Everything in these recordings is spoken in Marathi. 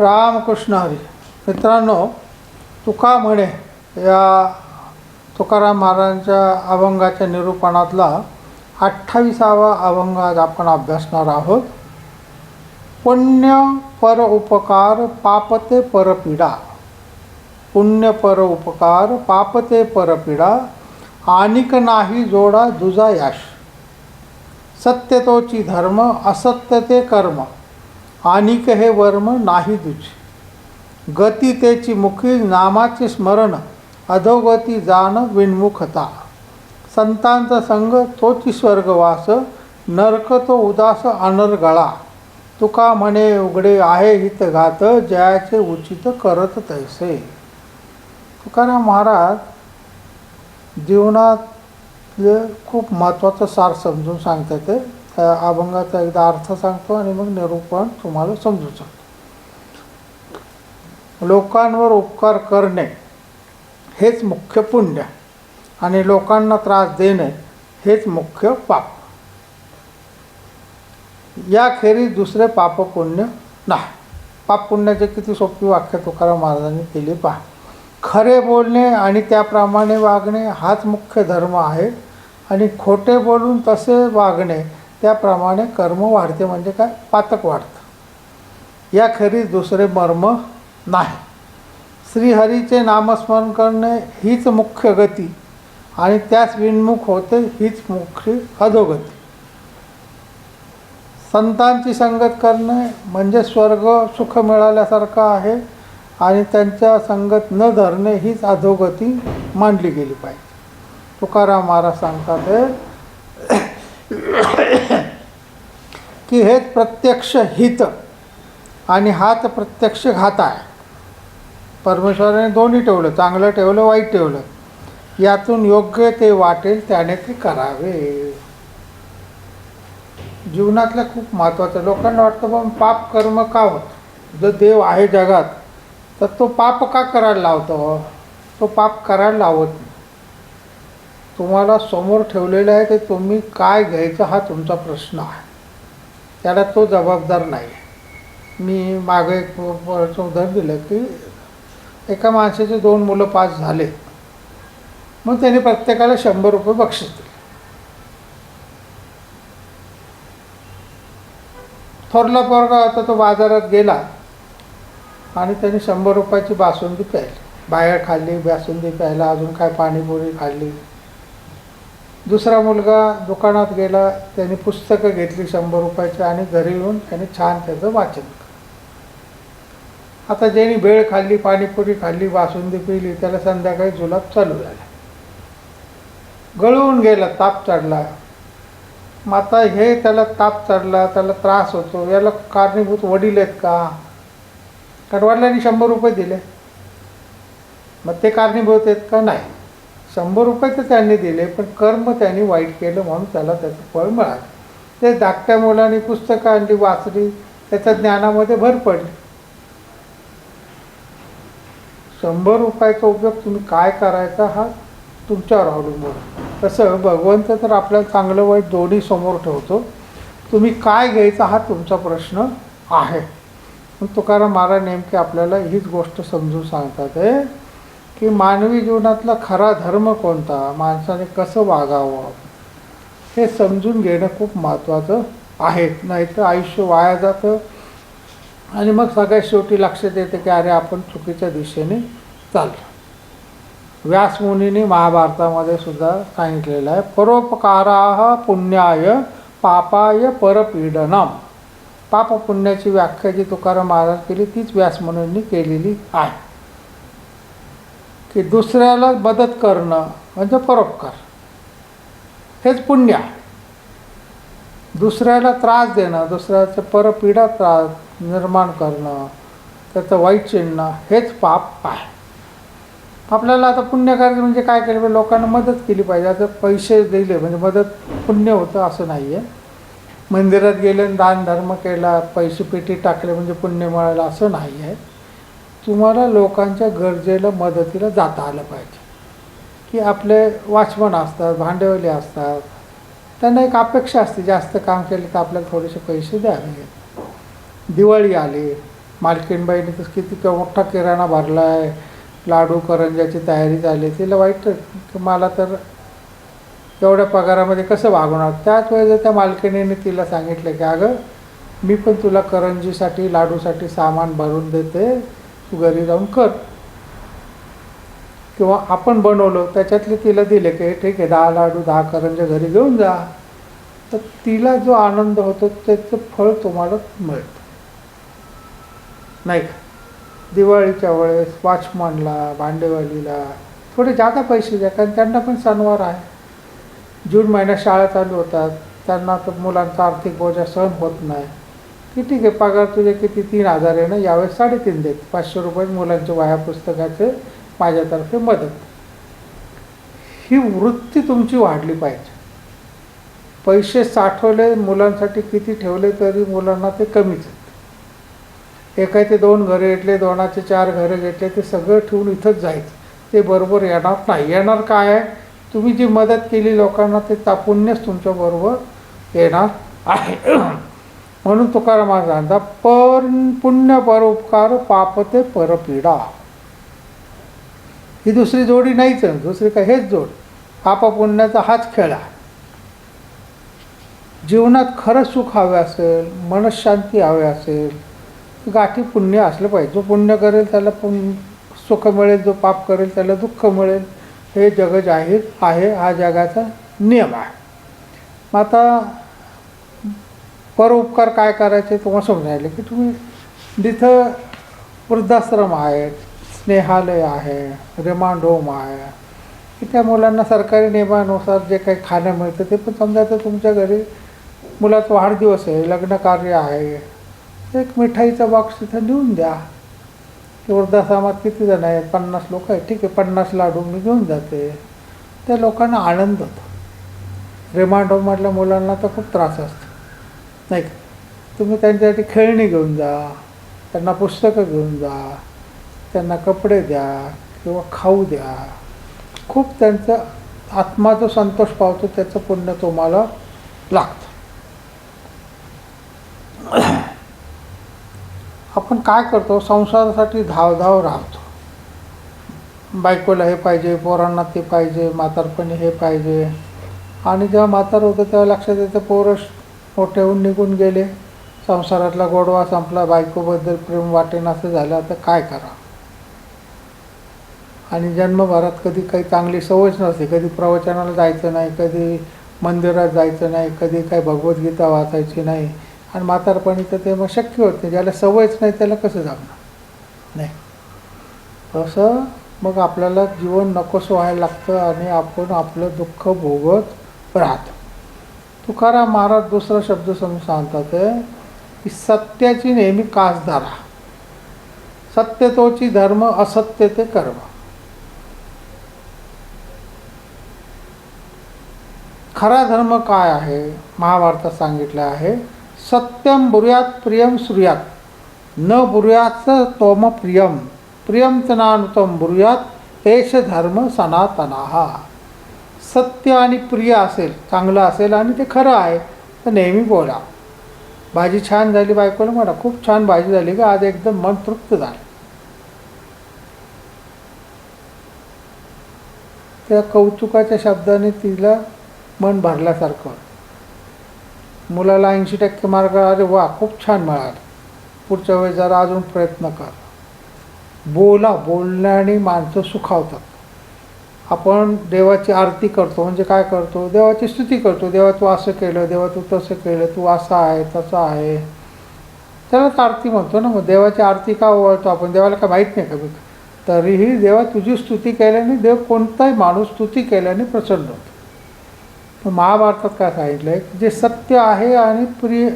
रामकृष्ण हरी. मित्रांनो तुका म्हणे या तुकाराम महाराजांच्या अभंगाच्या निरूपणातला अठ्ठावीसावा अभंग आज आपण अभ्यासणार आहोत. पुण्य पर उपकार पापते परपीडा पुण्य पर उपकार पापते परपीडा आणिक नाही जोडा दुजा याश. सत्यतोची धर्म असत्य ते कर्म. आनिक हे वर्म नाही दुची. गती त्याची मुखी नामाचे स्मरण अधोगती जाण विन्मुखता. संतांचा संग तोची स्वर्गवास नरक तो उदास अनर्गळा तुका म्हणे उघडे आहे हितघात जयाचे उचित करत तैसे. तुकाराम महाराज जीवनातले खूप महत्त्वाचं सार समजून सांगतात त्या अभंगाचा एकदा अर्थ सांगतो आणि मग निरूपण तुम्हाला समजू शकतो. लोकांवर उपकार करणे हेच मुख्य पुण्य आणि लोकांना त्रास देणे हेच मुख्य पाप. याखेरीज दुसरे पाप पुण्य नाही. पाप पुण्याचे किती सोपी वाक्य तुकाराम महाराजांनी केली पहा. खरे बोलणे आणि त्याप्रमाणे वागणे हाच मुख्य धर्म आहे आणि खोटे बोलून तसे वागणे त्याप्रमाणे कर्म वाढते म्हणजे काय? पातक वाढतं. याखेरीज दुसरे मर्म नाही. श्रीहरीचे नामस्मरण करणे हीच मुख्य गती आणि त्यास विन्मुख होते हीच मुख्य अधोगती. संतांची संगत करणे म्हणजे स्वर्ग सुख मिळाल्यासारखं आहे आणि त्यांच्या संगत न धरणे हीच अधोगती मांडली गेली पाहिजे. तुकाराम महाराज सांगतात की हे प्रत्यक्ष हित आणि हात प्रत्यक्ष घात आहे परमेश्वराने दोन्ही ठेवलं चांगलं ठेवलं वाईट ठेवलं. यातून योग्य ते वाटेल त्याने ते करावे. जीवनातलं खूप महत्त्वाचं लोकांना वाटतं बा पाप कर्म का होत? जर देव आहे जगात तर तो पाप का करायला लावतो? तो पाप करायला लावत नाही. तुम्हाला समोर ठेवलेलं आहे ते तुम्ही काय घ्यायचं हा तुमचा प्रश्न आहे. त्याला तो जबाबदार नाही. मी मागं एक उदाहरण दिलं की एका माणसाचे दोन मुलं पास झाले. मग त्याने प्रत्येकाला शंभर रुपये बक्षीस दिले. थोरला पोरगा होता तो बाजारात गेला आणि त्याने शंभर रुपयाची बासुंदी प्यायली. बाहेर खाल्ली बासुंदी प्यायला अजून काय पाणीपुरी खाल्ली. दुसरा मुलगा दुकानात गेला त्याने पुस्तकं घेतली शंभर रुपयाची आणि घरी येऊन त्याने छान त्याचं वाचन आता ज्यांनी भेळ खाल्ली पाणीपुरी खाल्ली बासुंदी पिली त्याला संध्याकाळी जुलाब चालू झाला. गळून गेला ताप चढला. मग आता हे त्याला ताप चढला त्याला त्रास होतो. याला कारणीभूत वडील आहेत का? कारण वडिलांनी शंभर रुपये दिले. मग ते कारणीभूत आहेत का? नाही. शंभर रुपये तर त्यांनी दिले पण कर्म त्यांनी वाईट केलं म्हणून त्याला त्याचं फळ मिळालं. ते धाकट्या मुलांनी पुस्तकं आणली वाचली त्याच्या ज्ञानामध्ये भर पडली. शंभर रुपयाचा उपयोग तुम्ही काय करायचा हा तुमच्यावर अवलंबून तसं भगवंत तर आपल्याला चांगलं वाईट दोन्ही समोर ठेवतो. तुम्ही काय घ्यायचा हा तुमचा प्रश्न आहे. पण तुकाराम महाराज नेमके आपल्याला हीच गोष्ट समजून सांगतात आहे की मानवी जीवनातला खरा धर्म कोणता? माणसाने कसं वागावं? हे समजून घेणं खूप महत्त्वाचं आहे. नाहीतर आयुष्य वाया जातं. आणि मग सगळ्यात शेवटी लक्षात येते की अरे आपण चुकीच्या दिशेने चाललो. व्यासमुनींनी महाभारतामध्ये सुद्धा सांगितलेलं आहे परोपकारा पुण्याय पापाय परपीडनम. पाप पुण्याची व्याख्या जी तुकाराम महाराज केली तीच व्यासमुनींनी केलेली आहे. की दुसऱ्याला मदत करणं म्हणजे परोपकार. हेच पुण्य आहे. दुसऱ्याला त्रास देणं दुसऱ्याचं परपीडा त्रास निर्माण करणं त्याचं वाईट चिन्ह हेच पाप आहे. आपल्याला आता पुण्यकार्य म्हणजे काय केलं पाहिजे? लोकांना मदत केली पाहिजे. आता पैसे दिले म्हणजे मदत पुण्य होतं असं नाही आहे मंदिरात गेले आणि दान धर्म केला पैसे पेटी टाकले म्हणजे पुण्य मिळालं असं नाही आहे तुम्हाला लोकांच्या गरजेला मदतीला जाता आलं पाहिजे. की आपले वॉचमन असतात भांडवले असतात त्यांना एक अपेक्षा असते जास्त काम केलं तर आपल्याला थोडेसे पैसे द्यावे. दिवाळी आली मालकीणबाईने तर किती मोठा किराणा भरला आहे लाडू करंजाची तयारी झाली तिला वाईट मला तर एवढ्या पगारामध्ये कसं वागवणार त्याच वेळेस त्या मालकिणीने तिला सांगितलं की अगं मी पण तुला करंजीसाठी लाडूसाठी सामान भरून देते तू घरी जाऊन कर. किंवा आपण बनवलं त्याच्यातले तिला दिले की ठीक आहे दहा लाडू दहा करंजे घरी घेऊन जा. तर तिला जो आनंद होतो त्याचं फळ तुम्हाला मिळतं. नाही का? दिवाळीच्या वेळेस वॉचमनला भांडेवालीला थोडे जादा पैसे द्या कारण त्यांना पण सणवार आहे. जून महिन्यात शाळा चालू होतात. त्यांना तर मुलांचा आर्थिक बोजा सहन होत नाही. की ठीक आहे पगार तुझे? किती? तीन हजार आहे ना यावेळेस साडेतीन देत पाचशे रुपये मुलांच्या वाया पुस्तकाचे माझ्यातर्फे मदत. ही वृत्ती तुमची वाढली पाहिजे. पैसे साठवले मुलांसाठी किती ठेवले तरी मुलांना ते कमीच आहेत. एकाचे दोन घरे घेतले दोनाचे चार घरे घेतले ते सगळं ठेवून इथंच जायचं. ते बरोबर येणार नाही. येणार काय आहे? तुम्ही जी मदत केली लोकांना ते तापुण्यच तुमच्याबरोबर येणार आहे. म्हणून तुकाराम सांगता पर पुण्य परोपकार पापते परपीडा. ही दुसरी जोडी नाहीच आहे. दुसरी काय हेच जोड. पाप पुण्याचा हाच खेळ आहे. जीवनात खरं सुख हवे असेल मनशांती हवे असेल गाठी पुण्य असलं पाहिजे. जो पुण्य करेल त्याला पुण्य सुख मिळेल. जो पाप करेल त्याला दुःख मिळेल. हे जग जाहीर आहे. हा जगाचा नियम आहे. मग आता परोपकार काय करायचे तुम्हाला समजायला की तुम्ही जिथं वृद्धाश्रम आहेत स्नेहालय आहे रिमांड होम आहे की त्या मुलांना सरकारी नियमानुसार जे काही खाणं मिळतं ते पण समजा तर तुमच्या घरी मुलाचा वाढदिवस आहे लग्न कार्य आहे एक मिठाईचा बॉक्स तिथं देऊन द्या. की वृद्धाश्रमात किती जण आहेत? पन्नास लोक आहेत. ठीक आहे पन्नास लाडू मी घेऊन जाते. त्या लोकांना आनंद होतो. रिमांड होममधल्या मुलांना तर खूप त्रास असतो. नाही का? तुम्ही त्यांच्यासाठी खेळणी घेऊन जा त्यांना पुस्तकं घेऊन जा त्यांना कपडे द्या किंवा खाऊ द्या. खूप त्यांचा आत्मा जो संतोष पावतो त्याचं पुण्य तुम्हाला लागतं. आपण काय करतो? संसारासाठी धावधाव राहतो. बायकोला हे पाहिजे पोरांना ते पाहिजे म्हातारपणी हे पाहिजे. आणि जेव्हा म्हातार होतं तेव्हा लक्षात येतं पोरं मोठे होऊन निघून गेले. संसारातला गोडवा संपला. बायकोबद्दल प्रेम वाटेन असं झालं आता काय करा आणि जन्मभरात कधी काही चांगली सवयच नसते. कधी प्रवचनाला जायचं नाही. कधी मंदिरात जायचं नाही. कधी काही भगवद्गीता वाचायची नाही. आणि म्हातारपणी तर ते मग शक्य होत नाही. ज्याला सवयच नाही त्याला कसं जगणार नाही. तसं मग आपल्याला जीवन नकोस व्हायला लागतं आणि आपण आपलं दुःख भोगत राहतो. तुकाराम महाराज दुसरा शब्द समजून सांगतात की सत्याची नेहमी कास धरा. सत्य तोची धर्म असत्य ते कर्म. खरा धर्म काय आहे? महाभारतात सांगितलं आहे सत्यम बुर्यात प्रियम सूर्यात. न बुर्याच तोम प्रियम. प्रियम तनानुतम बुर्यात एष धर्म सनातनाहा सत्य आणि प्रिय असेल चांगलं असेल आणि ते खरं आहे तर नेहमी बोला. भाजी छान झाली बायकोला म्हणा खूप छान भाजी झाली का आज एकदम मन तृप्त झालं. त्या कौतुकाच्या शब्दाने तिला मन भरल्यासारखं मुलाला ऐंशी टक्के मार्ग अरे वा खूप छान मिळाले. पुढच्या वेळेस जरा अजून प्रयत्न कर. बोला बोलण्याने माणसं सुखावतात. आपण देवाची आरती करतो म्हणजे काय करतो? देवाची स्तुती करतो. देवा तू असं केलं देवा तू तसं केलं तू असा आहे तसं आहे. त्यालाच आरती म्हणतो ना मग देवाची आरती का ओळखतो आपण? देवाला काय माहीत नाही का बघ? तरीही देवा तुझी स्तुती केल्याने देव कोणताही माणूस स्तुती केल्याने प्रसन्न होतो. पण महाभारतात काय सांगितलं आहे जे सत्य आहे आणि प्रिय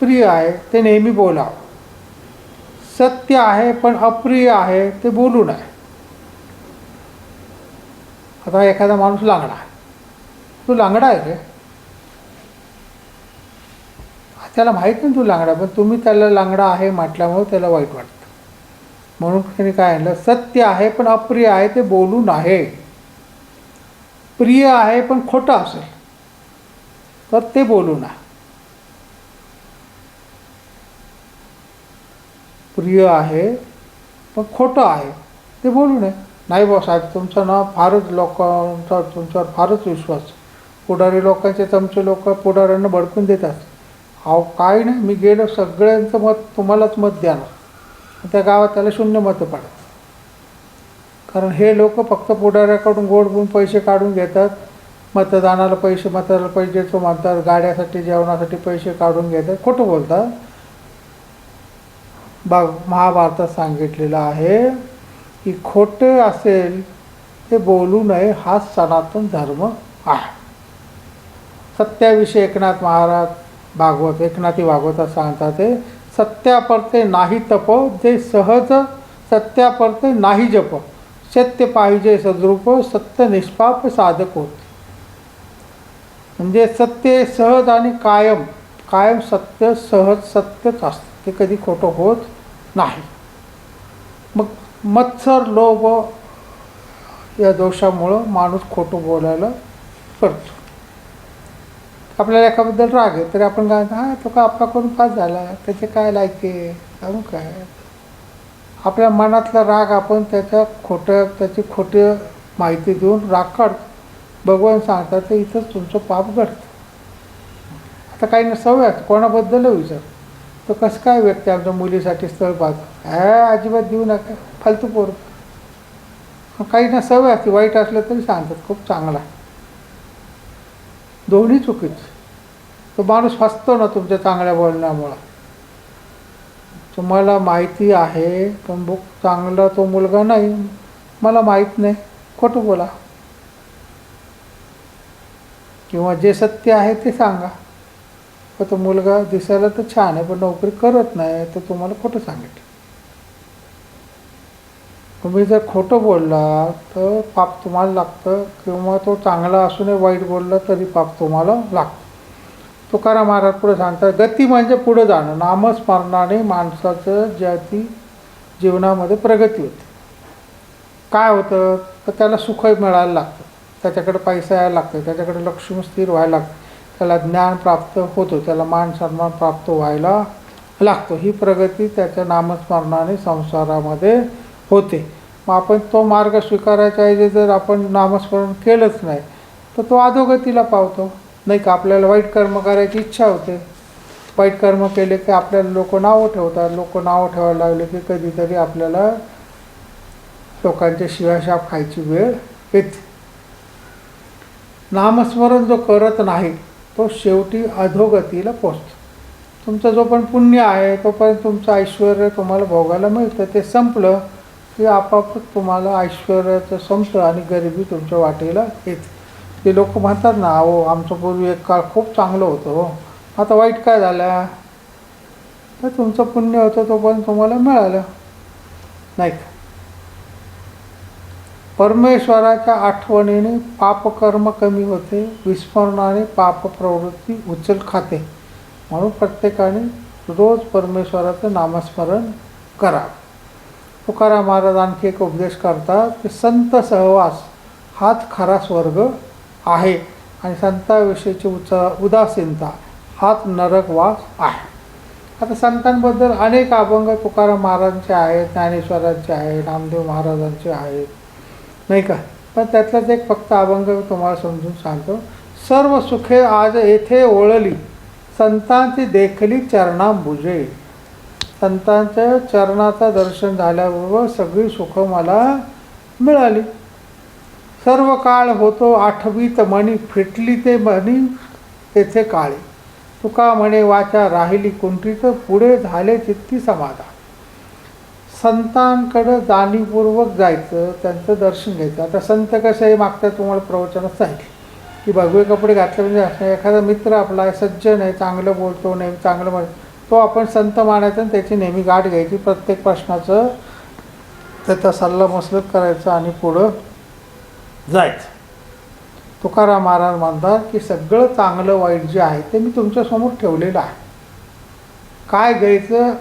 प्रिय आहे ते नेहमी बोलावं. सत्य आहे पण अप्रिय आहे ते बोलू नये. आता एखादा माणूस लांगडा. आहे तू लांगडा आहे रे. त्याला माहीत नाही तू लांगडा पण तुम्ही त्याला लांगडा आहे म्हटल्यामुळे त्याला वाईट वाटतं. म्हणून त्यांनी काय आणलं? सत्य आहे पण अप्रिय आहे ते बोलू आहे प्रिय आहे पण खोटं असेल तर ते बोलू ना प्रिय आहे पण खोटं आहे ते बोलू नये. नाही बा साहेब तुमचं ना फारच लोकांचा तुमच्यावर फारच विश्वास. पुढारी लोकांचे चमचे लोक पुढाऱ्यांना भडकून देतात. अहो काय नाही मी गेलो सगळ्यांचं मत तुम्हालाच मत द्यानं त्या गावात त्याला शून्य मतं पडत कारण हे लोक फक्त पुढाऱ्याकडून गोड गुण पैसे काढून घेतात. मतदानाला पैसे मतदाराला पैसे तो म्हणतात. गाड्यासाठी जेवणासाठी पैसे काढून घेतात. खोटं बोलतात बघ महाभारतात सांगितलेलं आहे की खोटे असेल ते बोलू नये हा सनातन धर्म आहे. सत्याविषयी एकनाथ महाराज भागवत एकनाथी भागवतात सांगतात ते सत्यापरते नाही तप जे सहज सत्यापरते नाही जप. सत्य पाहिजे सद्रूप सत्य निष्पाप साधक होत. म्हणजे सत्य सहज आणि कायम कायम सत्य सहज सत्यच असतं. ते कधी खोटं होत नाही. मग मत्सर लोभ या दोषामुळं माणूस खोटं बोलायला करतो. आपल्याला एकाबद्दल राग आहे तरी आपण काय हा तो का आपला करून पास झाला? त्याचे काय लायके अजून काय? आपल्या मनातला राग आपण त्याच्या खोटं त्याची खोटी माहिती देऊन राग काढतो. भगवान सांगतात तर इथंच तुमचं पाप घडतं. आता काही ना सवय कोणाबद्दल विचार. तो कसं काय व्यक्ती आमच्या मुलीसाठी स्थळ पाहतो? ह्या अजिबात देऊ नका. फालतू पोर. काही ना सवय असते. वाईट असलं तरी सांगतात. खूप चांगला आहे. दोन्ही चुकीचं तो माणूस फसतो ना तुमच्या चांगल्या बोलण्यामुळं. तुम्हाला माहिती आहे पण बुक चांगला तो मुलगा नाही. मला माहीत नाही. खोटं बोला. किंवा जे सत्य आहे ते सांगा. का तो मुलगा दिसायला तर छान आहे पण नोकरी करत नाही तर तुम्हाला खोटं सांगितलं. तुम्ही जर खोटं बोलला तर पाप तुम्हाला लागतं किंवा तो चांगला असूनही वाईट बोलला तरी पाप तुम्हाला लागतं. तुकाराम महाराज पुढे सांगतात गती म्हणजे पुढं जाणं नामस्मरणाने माणसाचं ज्याची जीवनामध्ये प्रगती होते. काय होतं? तर त्याला सुख मिळायला लागतं. त्याच्याकडे पैसा यायला लागतं त्याच्याकडे लक्ष्मी स्थिर व्हायला लागतं. त्याला ज्ञान प्राप्त होतो त्याला मान सन्मान प्राप्त व्हायला लागतो. ही प्रगती त्याच्या नामस्मरणाने संसारामध्ये होते. मग आपण तो मार्ग स्वीकारायच्या आहे जर आपण नामस्मरण केलंच नाही तर तो अधोगतीला पावतो. नाही का? आपल्याला वाईट कर्म करायची इच्छा होते. वाईट कर्म केले की आपल्याला लोक नावं ठेवतात. लोक नावं ठेवायला लागले की कधीतरी आपल्याला लोकांच्या शिवाशाप खायची वेळ येते. नामस्मरण जो करत नाही तो शेवटी अधोगतीला पोचतो तुमचं जो पण पुण्य आहे तोपर्यंत तुमचं ऐश्वर तुम्हाला भोगायला मिळतं. ते संपलं की आपापच तुम्हाला ऐश्वर्याचं संपतं आणि गरिबी तुमच्या वाटेला येते. ते लोक म्हणतात ना अहो आमचं पूर्वी एक काळ खूप चांगलं होतं हो. आता वाईट काय झालं? तर तुमचं पुण्य होतं तोपर्यंत तुम्हाला मिळालं. नाही का? परमेश्वराच्या आठवणीने पापकर्म कमी होते विस्मरणाने पाप प्रवृत्ती उचल खाते. म्हणून प्रत्येकाने रोज परमेश्वराचं नामस्मरण करा. तुकाराम महाराज आणखी एक उपदेश करतात की संत सहवास हाच खरा स्वर्ग आहे आणि संताविषयीची उच उदासीनता हाच नरकवास आहे. आता संतांबद्दल अनेक अभंग तुकाराम महाराजांचे आहेत ज्ञानेश्वरांचे आहे नामदेव महाराजांचे आहेत. नाही का? पण त्यातलाच एक फक्त अभंग तुम्हाला समजून सांगतो. सर्व सुखे आज येथे ओळली. संतांची देखली चरणांबुजे. संतांच्या चरणाचं दर्शन झाल्याबरोबर सगळी सुख मला मिळाली. सर्व काळ होतो आठवीत मणी फिटली ते मणी तेथे काळे. तुका म्हणे वाचा राहिली कुंठीत पुढे झाले चित्ती समाधान. संतांकडं जाणीवपूर्वक जायचं त्यांचं दर्शन घ्यायचं. आता संत कसं आहे तुम्हाला प्रवचनात सांगितलं. की भगवे कपडे घातले म्हणजे असं एखादा मित्र आपला आहे सज्जन आहे चांगलं बोलतो नेहमी चांगलं म्हण तो आपण संत मानायचा आणि त्याची नेहमी गाठ घ्यायची. प्रत्येक प्रश्नाचं त्याचा सल्ला मसलत करायचं आणि पुढं जायचं. तुकाराम महाराज म्हणतात की सगळं चांगलं वाईट जे आहे ते मी तुमच्यासमोर ठेवलेलं आहे. काय घ्यायचं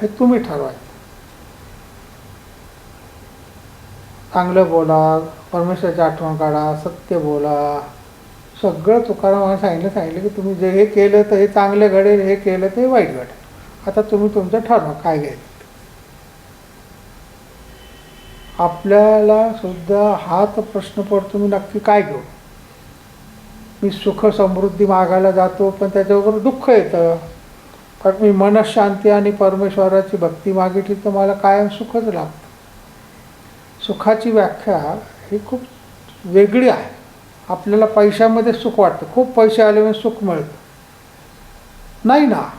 हे तुम्ही ठरवायचं. चांगलं बोला परमेश्वराची आठवण काढा सत्य बोला. सगळं तुकाराम सांगितलं सांगितलं की तुम्ही जे हे केलं तर हे चांगलं घडेल हे केलं ते वाईट घडेल. आता तुम्ही तुमचं ठरवा काय घ्यायचं आपल्याला सुद्धा हा तर प्रश्न पडतो मी नक्की काय घेऊ? मी सुख समृद्धी मागायला जातो पण त्याच्याबरोबर दुःख येतं. कारण मी मनशांती आणि परमेश्वराची भक्ती मागितली तर मला कायम सुखच लागतं. सुखाची व्याख्या ही खूप वेगळी आहे. आपल्याला पैशामध्ये सुख वाटतं. खूप पैसे आले म्हणजे सुख मिळतं. नाही ना?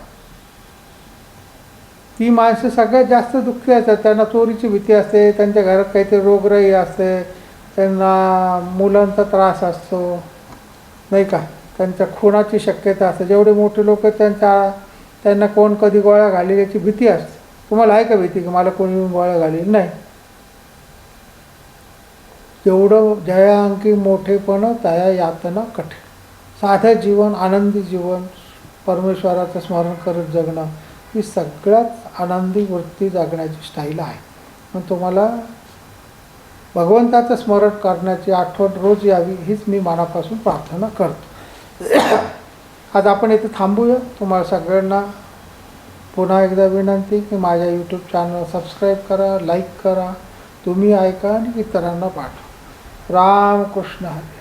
ती माणसं सगळ्यात जास्त दुःखी असतात. त्यांना चोरीची भीती असते. त्यांच्या घरात काहीतरी रोगराई असते. त्यांना मुलांचा त्रास असतो. नाही का? त्यांच्या खुणाची शक्यता असते. जेवढे मोठे लोक आहेत त्यांच्या त्यांना कोण कधी गोळ्या घालेल याची भीती असते. तुम्हाला आहे का भीती की मला कोणी गोळ्या घालेल? नाही. एवढं जया अंकी मोठेपण तया यातना कठीण. साधं जीवन आनंदी जीवन परमेश्वराचं स्मरण करत जगणं ही सगळ्यात आनंदी वृत्ती जगण्याची स्टाईल आहे. पण तुम्हाला भगवंताचं स्मरण करण्याची आठवण रोज यावी हीच मी मनापासून प्रार्थना करतो. आज आपण इथे थांबूया. तुम्हाला सगळ्यांना पुन्हा एकदा विनंती की माझ्या यूट्यूब चॅनल सबस्क्राईब करा लाईक करा. तुम्ही ऐका आणि इतरांना पाठवा. रामकृष्ण हरी